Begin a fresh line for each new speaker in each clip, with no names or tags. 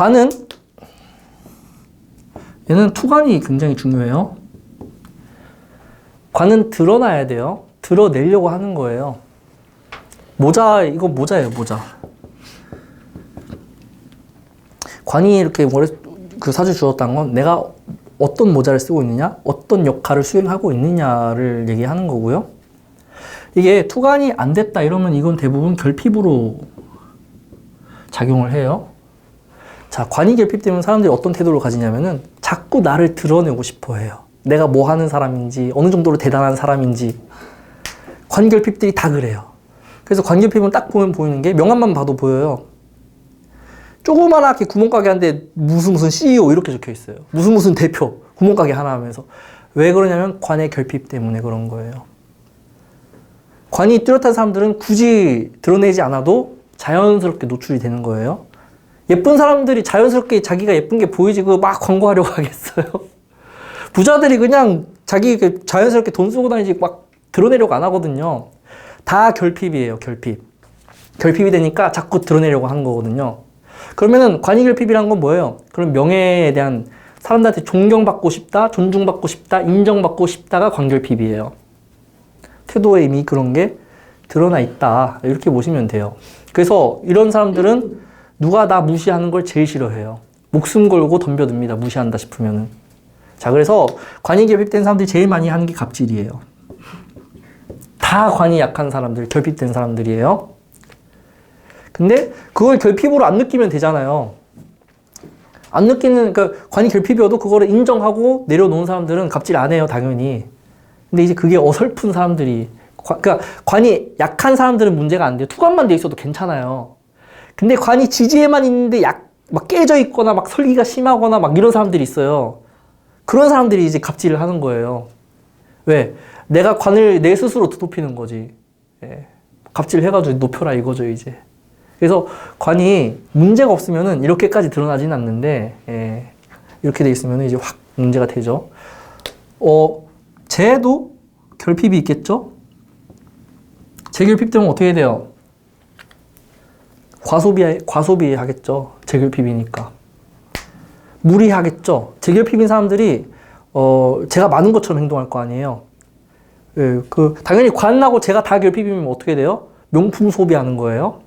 관은 얘는 투관이 굉장히 중요해요. 관은 드러나야 돼요. 드러내려고 하는 거예요. 모자 이거 모자예요, 모자. 관이 이렇게 머리 그 사주 주었다는 건 내가 어떤 모자를 쓰고 있느냐, 어떤 역할을 수행하고 있느냐를 얘기하는 거고요. 이게 투관이 안 됐다 이러면 이건 대부분 결핍으로 작용을 해요. 자, 관이 결핍 되면 사람들이 어떤 태도를 가지냐면은 자꾸 나를 드러내고 싶어 해요. 내가 뭐 하는 사람인지, 어느 정도로 대단한 사람인지. 관결핍들이 다 그래요. 그래서 관결핍은 딱 보면 보이는 게 명함만 봐도 보여요. 조그만하게 구멍가게 한데 무슨 무슨 CEO 이렇게 적혀 있어요. 무슨 무슨 대표 구멍가게 하나 하면서 왜 그러냐면 관의 결핍 때문에 그런 거예요. 관이 뚜렷한 사람들은 굳이 드러내지 않아도 자연스럽게 노출이 되는 거예요. 예쁜 사람들이 자연스럽게 자기가 예쁜 게 보이지 그막 광고하려고 하겠어요. 부자들이 그냥 자기 그 자연스럽게 돈 쓰고 다니지 막 드러내려고 안 하거든요. 다 결핍이에요, 결핍. 결핍이 되니까 자꾸 드러내려고 하는 거거든요. 그러면은 관이결핍이란 건 뭐예요? 그럼 명예에 대한 사람들한테 존경받고 싶다, 존중받고 싶다, 인정받고 싶다가 관결핍이에요. 태도에 이미 그런 게 드러나 있다. 이렇게 보시면 돼요. 그래서 이런 사람들은 누가 나 무시하는 걸 제일 싫어해요. 목숨 걸고 덤벼듭니다. 무시한다 싶으면은. 자, 그래서 관이 결핍된 사람들이 제일 많이 하는 게 갑질이에요. 다 관이 약한 사람들, 결핍된 사람들이에요. 근데 그걸 결핍으로 안 느끼면 되잖아요. 안 느끼는, 그러니까 관이 결핍이어도 그거를 인정하고 내려놓은 사람들은 갑질 안 해요, 당연히. 근데 이제 그게 어설픈 사람들이, 관, 그러니까 관이 약한 사람들은 문제가 안 돼요. 투관만 돼 있어도 괜찮아요. 근데 관이 지지에만 있는데 약, 막 깨져 있거나 막 설기가 심하거나 막 이런 사람들이 있어요. 그런 사람들이 이제 갑질을 하는 거예요. 왜? 내가 관을 내 스스로 높이는 거지. 예. 갑질 해가지고 높여라 이거죠, 이제. 그래서 관이 문제가 없으면은 이렇게까지 드러나진 않는데, 예. 이렇게 돼 있으면 이제 확 문제가 되죠. 어, 재도 결핍이 있겠죠? 재결핍 되면 어떻게 돼요? 과소비, 과소비 하겠죠. 재결핍이니까. 무리하겠죠. 재결핍인 사람들이, 어, 제가 많은 것처럼 행동할 거 아니에요. 예, 그, 당연히 관하고 제가 다 결핍이면 어떻게 돼요? 명품 소비하는 거예요.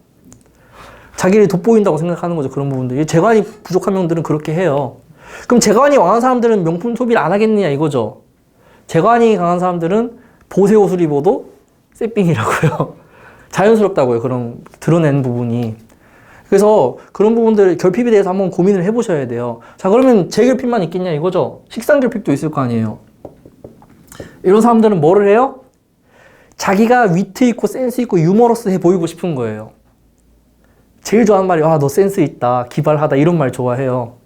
자기를 돋보인다고 생각하는 거죠. 그런 부분들이. 재관이 부족한 명들은 그렇게 해요. 그럼 재관이 강한 사람들은 명품 소비를 안 하겠느냐 이거죠. 재관이 강한 사람들은 보세 옷을 입어도 쎄삥이라고요. 자연스럽다고요. 그런 드러낸 부분이. 그래서 그런 부분들 결핍에 대해서 한번 고민을 해보셔야 돼요. 자 그러면 재결핍만 있겠냐 이거죠. 식상 결핍도 있을 거 아니에요. 이런 사람들은 뭐를 해요? 자기가 위트 있고 센스 있고 유머러스해 보이고 싶은 거예요. 제일 좋아하는 말이 아 너 센스 있다 기발하다 이런 말 좋아해요.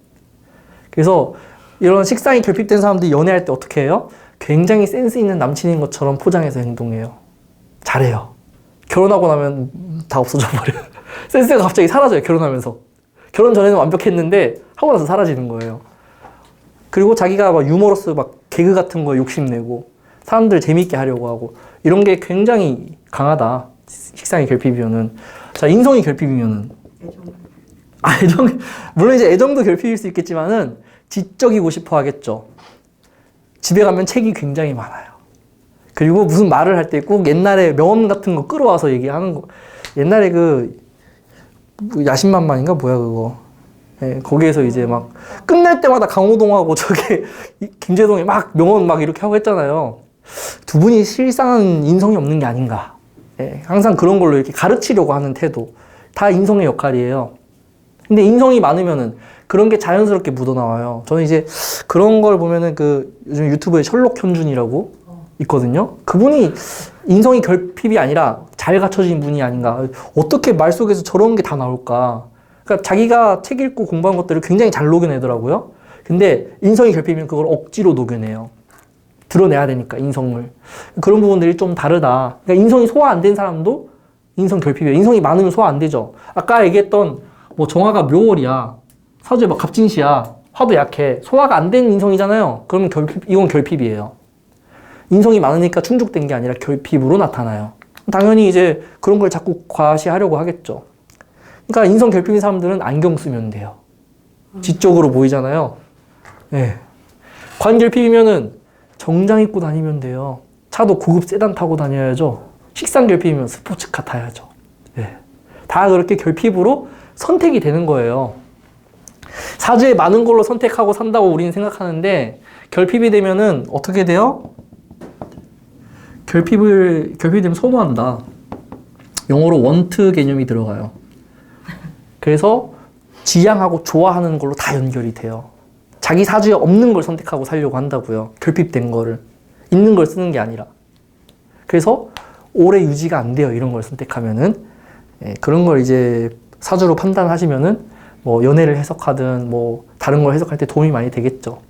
그래서 이런 식상이 결핍된 사람들이 연애할 때 어떻게 해요? 굉장히 센스 있는 남친인 것처럼 포장해서 행동해요. 잘해요. 결혼하고 나면 다 없어져 버려요. 센스가 갑자기 사라져요. 결혼하면서. 결혼 전에는 완벽했는데 하고 나서 사라지는 거예요. 그리고 자기가 막 유머러스 막 개그 같은 거 욕심내고 사람들 재미있게 하려고 하고 이런 게 굉장히 강하다. 식상이 결핍이면은 자 인성이 결핍이면은 아, 애정 물론 이제 애정도 결핍일 수 있겠지만은 지적이고 싶어 하겠죠. 집에 가면 책이 굉장히 많아요. 그리고 무슨 말을 할 때 꼭 옛날에 명언 같은 거 끌어와서 얘기하는 거. 옛날에 그 야심만만인가 뭐야 그거. 예, 거기에서 이제 막 끝날 때마다 강호동하고 저게 김재동이 막 명언 막 이렇게 하고 했잖아요. 두 분이 실상은 인성이 없는 게 아닌가. 예, 항상 그런 걸로 이렇게 가르치려고 하는 태도. 다 인성의 역할이에요. 근데 인성이 많으면은 그런 게 자연스럽게 묻어나와요. 저는 이제 그런 걸 보면은 그 요즘 유튜브에 셜록 현준이라고 있거든요. 그분이 인성이 결핍이 아니라 잘 갖춰진 분이 아닌가. 어떻게 말 속에서 저런 게 다 나올까. 그러니까 자기가 책 읽고 공부한 것들을 굉장히 잘 녹여내더라고요. 근데 인성이 결핍이면 그걸 억지로 녹여내요. 드러내야 되니까 인성을. 그런 부분들이 좀 다르다. 그러니까 인성이 소화 안 된 사람도 인성 결핍이에요. 인성이 많으면 소화 안 되죠. 아까 얘기했던 뭐 정화가 묘월이야. 사주에 막 갑진시야. 화도 약해. 소화가 안 된 인성이잖아요. 그러면 결핍, 이건 결핍이에요. 인성이 많으니까 충족된 게 아니라 결핍으로 나타나요. 당연히 이제 그런 걸 자꾸 과시하려고 하겠죠. 그러니까 인성 결핍인 사람들은 안경 쓰면 돼요. 지적으로 보이잖아요. 예. 관결핍이면은 정장 입고 다니면 돼요. 차도 고급 세단 타고 다녀야죠. 식상 결핍이면 스포츠카 타야죠. 예. 다 그렇게 결핍으로 선택이 되는 거예요. 사주에 많은 걸로 선택하고 산다고 우리는 생각하는데 결핍이 되면은 어떻게 돼요? 결핍을 결핍이 되면 선호한다. 영어로 원트 개념이 들어가요. 그래서 지향하고 좋아하는 걸로 다 연결이 돼요. 자기 사주에 없는 걸 선택하고 살려고 한다고요. 결핍된 거를. 있는 걸 쓰는 게 아니라. 그래서 오래 유지가 안 돼요. 이런 걸 선택하면은. 예, 그런 걸 이제 사주로 판단하시면은 뭐 연애를 해석하든 뭐 다른 걸 해석할 때 도움이 많이 되겠죠.